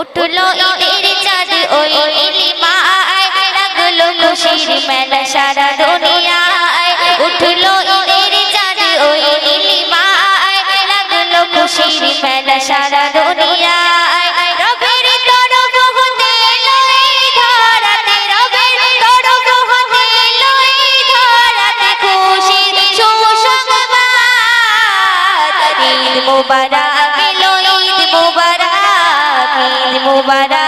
উঠল ঈদের চাঁদ, ওই নীলিমায় লাগল খুশির মেলা সারা দুনিয়ায়। উঠল ঈদের চাঁদ, ওই নীলিমায় লাগল খুশির মেলা সারা দুনিয়ায়। রবের তরফ হতে এলো ধরাতে, রবের তরফ হতে এলো ধরাতে, খুশির সুসংবাদ ঈদ মুবারক। মুবারক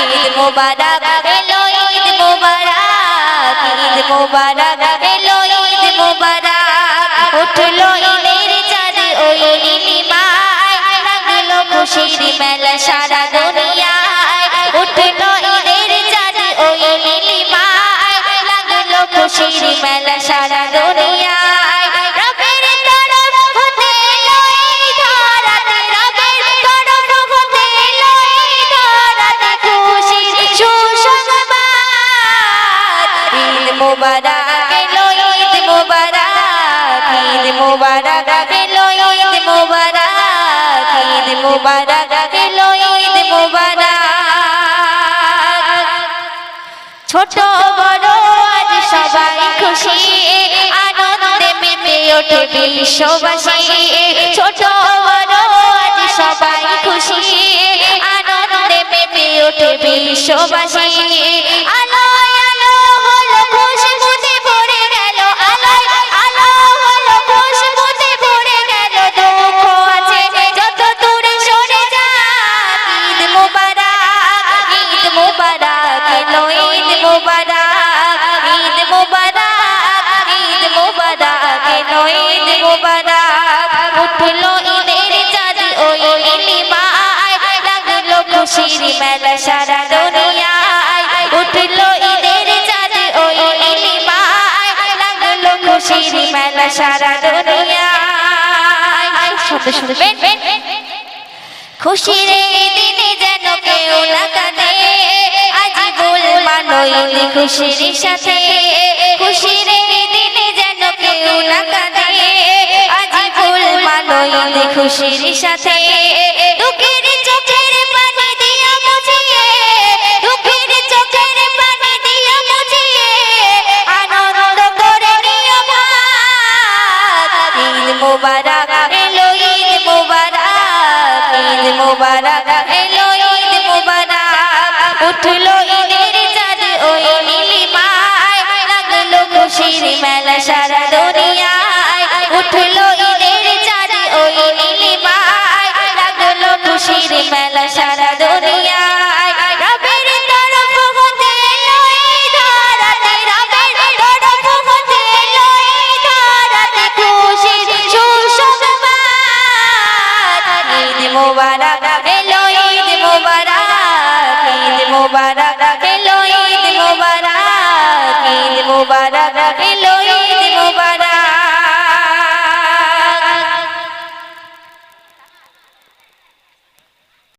ঈদ মুবারক, এলো ঈদ মুবারক ঈদ মুবারক, এলো ঈদ মুবারক। উঠল ঈদের চাঁদ, ওই নীলিমায় লাগল খুশির মেলা সারা দুনিয়ায়। উঠল ঈদের চাঁদ, ওই নীলিমায় লাগল খুশির মেলা সারা দুনিয়ায়। মুবারক, এলো ঈদ মুবারক ঈদ মুবারক, এলো ঈদ মুবারক ঈদ মুবারক, এলো ঈদ মুবারক। ছোট বড় আজ সবাই খুশি, আনন্দে মেতে ওঠে বিশ্ববাসী। ছোট বড় আজ সবাই খুশি, আনন্দে মেতে ওঠে বিশ্ববাসী। মুবারক এলো ঈদ মুবারক ঈদ মুবারক ঈদ মুবারক এলো ঈদ মুবারক। উঠল ঈদের চাঁদ ওই নীলিমায় লাগল খুশির মেলা সারা দুনিয়ায়। উঠল ঈদের চাঁদ ওই নীলিমায় লাগল খুশির মেলা সারা দুনিয়ায়। শব্দ শুনবেন খুশির দিনে ঈদ খুশির সাথে, খুশির দিনে যেন কেউ না কাঁদে। আজ মানো ঈদ খুশির সাথে মুবারক, এলো ঈদ মুবারক, ঈদ ঈদ মুবারক। উঠল সারা দুনিয়ায় উঠল ঈদের চাঁদে, ওই নীলিমায় লাগল খুশির মেলা সারা দুনিয়ায়। রবের তরফ হতে ধরাতে, রবের তরফ হতে ধরাতে খুশির সুসংবাদ ঈদ মোবারক, এলো ঈদ মোবারক। ঈদ মোবারক, এলো ঈদ মোবারক। ঈদ মোবারক, এলো